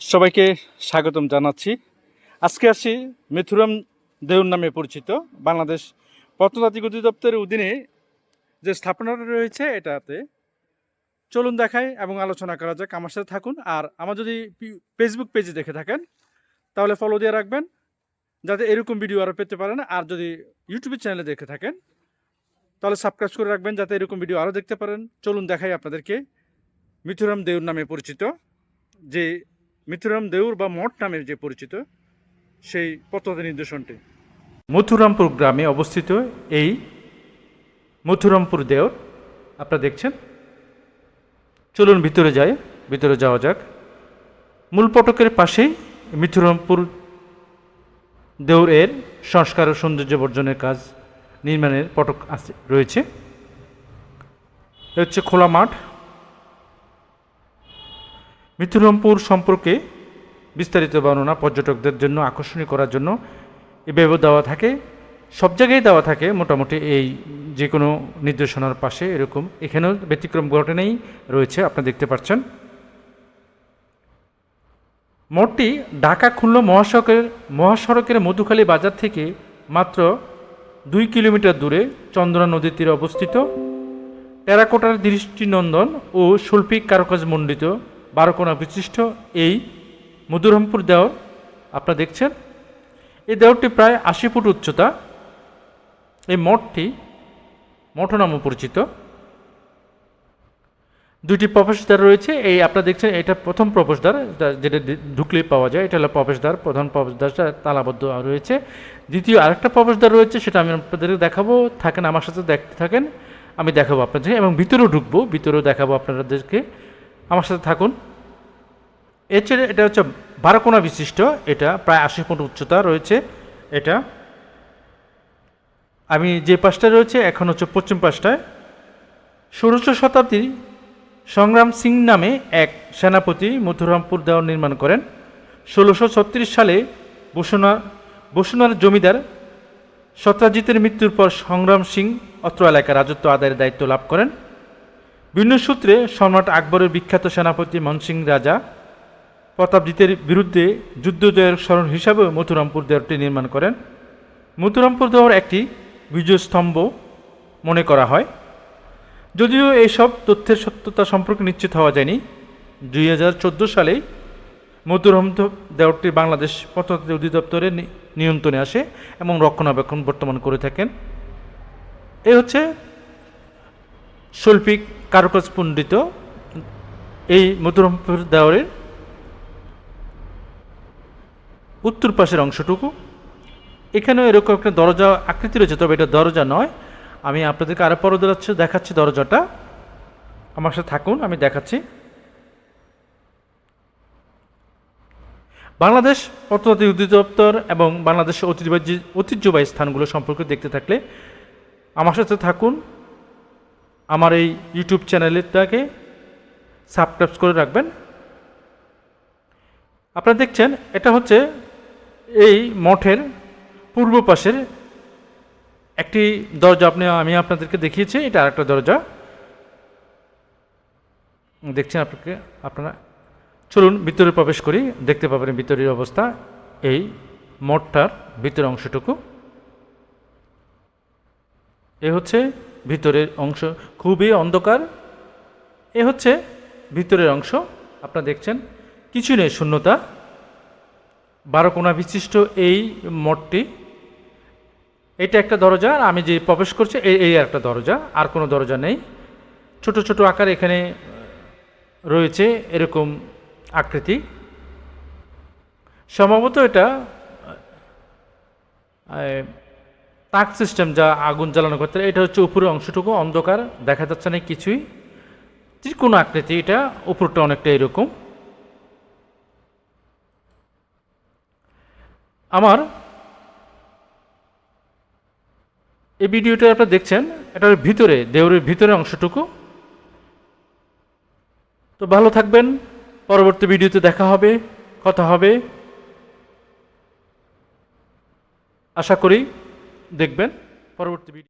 সবাইকে স্বাগতম জানাচ্ছি। আজকে আসি মিথুরাম দেউর নামে পরিচিত বাংলাদেশ প্রত্নতাত্ত্বিক অধিদপ্তরের অধীনে যে স্থাপনাটা রয়েছে এটাতে চলুন দেখাই এবং আলোচনা করা যাক। আমার সাথে থাকুন আর আমার যদি ফেসবুক পেজে দেখে থাকেন, তাহলে ফলো দিয়ে রাখবেন, যাতে এরকম ভিডিও আরও পেতে পারেন। আর যদি ইউটিউব চ্যানেলে দেখে থাকেন, তাহলে সাবস্ক্রাইব করে রাখবেন, যাতে এরকম ভিডিও আরও দেখতে পারেন। চলুন দেখাই আপনাদেরকে মিথুরাম দেউর নামে পরিচিত যে মিথুরাম দেউর বা মঠ নামে যে পরিচিত, সেই পথতে নির্দেশনটি মথুরামপুর গ্রামে অবস্থিত এই মথুরামপুর দেওর আপনারা দেখছেন? চলুন ভিতরে যাই, ভিতরে যাওয়া যাক। মূল পটকের পাশেই মিথুরামপুর দেউর এর সংস্কার ও সৌন্দর্য বর্জনের কাজ নির্মাণের পটক আছে, রয়েছে। হচ্ছে খোলা মাঠ। মিথুরামপুর সম্পর্কে বিস্তারিত বর্ণনা পর্যটকদের জন্য আকর্ষণীয় করার জন্য এভাবে দেওয়া থাকে। সব জায়গায় দেওয়া থাকে মোটামুটি এই যে কোনো নির্দেশনার পাশে এরকম। এখানেও ব্যতিক্রম ঘটনাই রয়েছে আপনারা দেখতে পাচ্ছেন। মোড়টি ঢাকা খুলনা মহাসড়কের মহাসড়কের মধুখালী বাজার থেকে মাত্র দুই কিলোমিটার দূরে চন্দ্রা নদীর তীরে অবস্থিত। টেরাকোটার দৃষ্টিনন্দন ও শৈল্পিক কারুকাজ মণ্ডিত বারোকোনা বিশিষ্ট এই মধুরমপুর দেওয়ার আপনারা দেখছেন? এই দেওয়ারটি প্রায় আশি ফুট উচ্চতা। এই মঠটি মঠ নামে পরিচিত। দুইটি প্রবেশদ্বার রয়েছে। এই আপনারা দেখছেন, এটা প্রথম প্রবেশদ্বার যেটা ঢুকলেই পাওয়া যায়। এটা হলো প্রবেশদ্বার, প্রধান প্রবেশদ্বারটা তালাবদ্ধ রয়েছে। দ্বিতীয় আরেকটা প্রবেশদ্বার রয়েছে, সেটা আমি আপনাদের দেখাবো। থাকেন, আমার সাথে দেখতে থাকেন, আমি দেখাবো আপনাদের এবং ভিতরেও ঢুকবো, ভিতরেও দেখাবো আপনাদেরকে। আমার সাথে থাকুন। এছাড়া এটা হচ্ছে বারোকোনা বিশিষ্ট, এটা প্রায় আশি ফুট উচ্চতা রয়েছে, এটা। আমি যে পাশটা রয়েছে, এখন হচ্ছে পশ্চিম পাশটায়। ষোড়শ শতাব্দীর সংগ্রাম সিং নামে এক সেনাপতি মথুরামপুর দেওয়ার নির্মাণ করেন। ষোলোশো ছত্রিশ সালে বসুনা, বসুনার জমিদার সত্রাজিতের মৃত্যুর পর সংগ্রাম সিং অত্র এলাকায় রাজত্ব আদায়ের দায়িত্ব লাভ করেন। বিভিন্ন সূত্রে সম্রাট আকবরের বিখ্যাত সেনাপতি মনসিং রাজা প্রতাপজিতের বিরুদ্ধে যুদ্ধ জয়ের স্মরণ হিসাবেও মথুরামপুর দেওয়ারটি নির্মাণ করেন। মথুরামপুর দেওয়ার একটি বিজয়স্তম্ভ মনে করা হয়। যদিও এইসব তথ্যের সত্যতা সম্পর্কে নিশ্চিত হওয়া যায়নি। দুই হাজার চোদ্দ সালে মধুরম দেওয়ারটি বাংলাদেশ প্রত্নতত্ত্ব অধিদপ্তরের নিয়ন্ত্রণে আসে এবং রক্ষণাবেক্ষণ বর্তমান করে থাকেন। এ হচ্ছে শৈল্পিক কারুকাজ পণ্ডিত এই মধুরমপুর দেওয়ারের উত্তর পাশের অংশটুকু। এখানেও এরকম একটা দরজা আকৃতি রয়েছে, তবে এটা দরজা নয়। আমি আপনাদেরকে আরও পরে দেখাচ্ছি দেখাচ্ছি দরজাটা। আমার সাথে থাকুন, আমি দেখাচ্ছি। বাংলাদেশ প্রত্নতাত্ত্বিক অধিদপ্তর এবং বাংলাদেশের ঐতিহ্যবাহী ঐতিহ্যবাহী স্থানগুলো সম্পর্কে দেখতে থাকলে আমার সাথে থাকুন। আমার এই ইউটিউব চ্যানেলটাকে সাবস্ক্রাইব করে রাখবেন। আপনারা দেখছেন, এটা হচ্ছে এই মঠের পূর্ব পাশের একটি দরজা। আপনি, আমি আপনাদেরকে দেখিয়েছি, এটা আরেকটা দরজা। দেখছেন আপনাকে, আপনারা চলুন, ভিতরে প্রবেশ করি। দেখতে পাবেন ভিতরের অবস্থা, এই মঠটার ভিতরের অংশটুকু। এ হচ্ছে ভিতরের অংশ খুবই অন্ধকার। এ হচ্ছে ভিতরের অংশ, আপনারা দেখছেন। কিছু নেই শূন্যতা। বারো কোণা বিশিষ্ট এই মঠটি, এটা একটা দরজা, আর আমি যে প্রবেশ করছি এই এই একটা দরজা, আর কোনো দরজা নেই। ছোট ছোট আকার এখানে রয়েছে এরকম আকৃতি। সম্ভবত এটা তাক সিস্টেম যা আগুন জ্বালানো করতে এটা হচ্ছে উপরের অংশটুকু, অন্ধকার, দেখা যাচ্ছে না কিছুই। ত্রিকোণ আকৃতি, এটা উপরটা অনেকটা এরকম। আমার এই ভিডিওটা আপনারা দেখছেন, এটার ভিতরে, দেউরের ভিতরে অংশটুকু। তো ভালো থাকবেন, পরবর্তী ভিডিওতে দেখা হবে, কথা হবে। আশা করি দেখবেন। পরবর্তী ভিডিও